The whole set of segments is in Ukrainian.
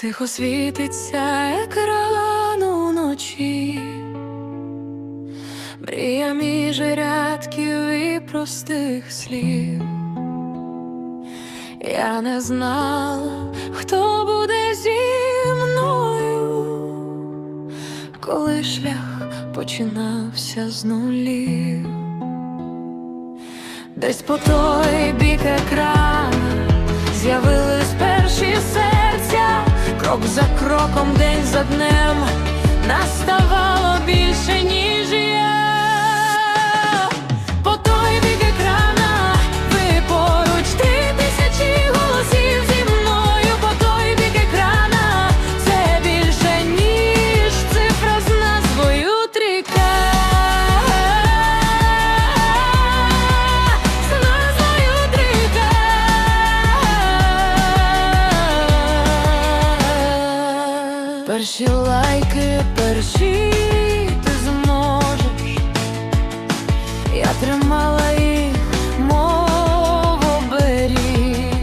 Тихо світиться екран уночі, мрія між рядків і простих слів. Я не знала, хто буде зі мною, коли шлях починався з нулів. Десь по той бік екрана серця, крок за кроком, день за днем наставало більше, ніж я. Перші лайки, перші ти зможеш. Я тримала їх, мов оберіг.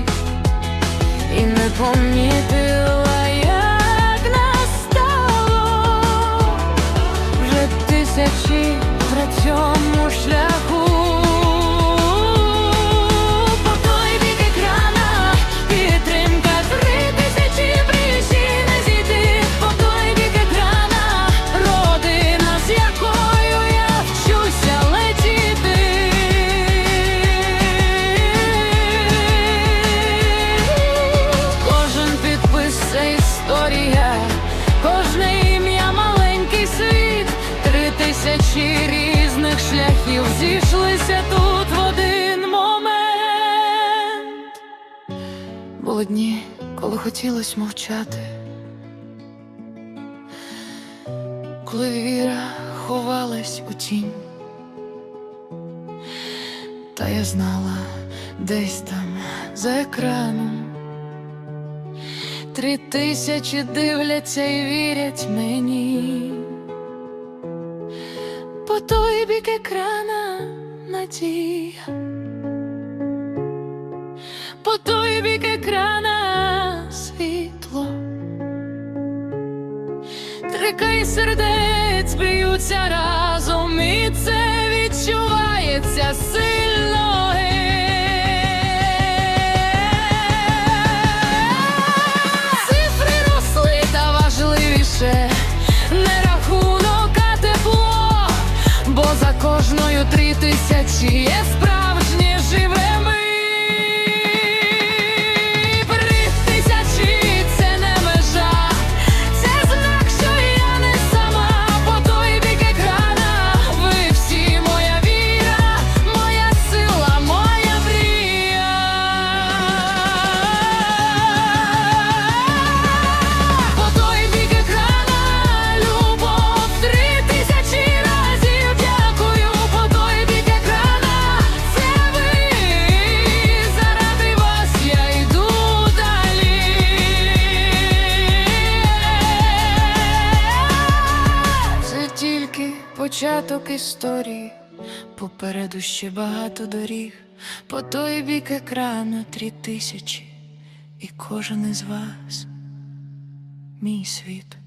І не помітила, як настало. Вже тисячі на цьому шляху Були дні, коли хотілось мовчати, коли віра ховалась у тінь. Та я знала десь там за екраном. Три тисячі дивляться і вірять мені. По той бік екрана надія. По той бік екрана світло. Трика і сердець б'ються разом, і це відчувається сильно. Цифри росли та важливіше, не рахунок, а бо за кожною три тисячі є початок історії. Попереду ще багато доріг. По той бік екрану три тисячі. І кожен із вас мій світ.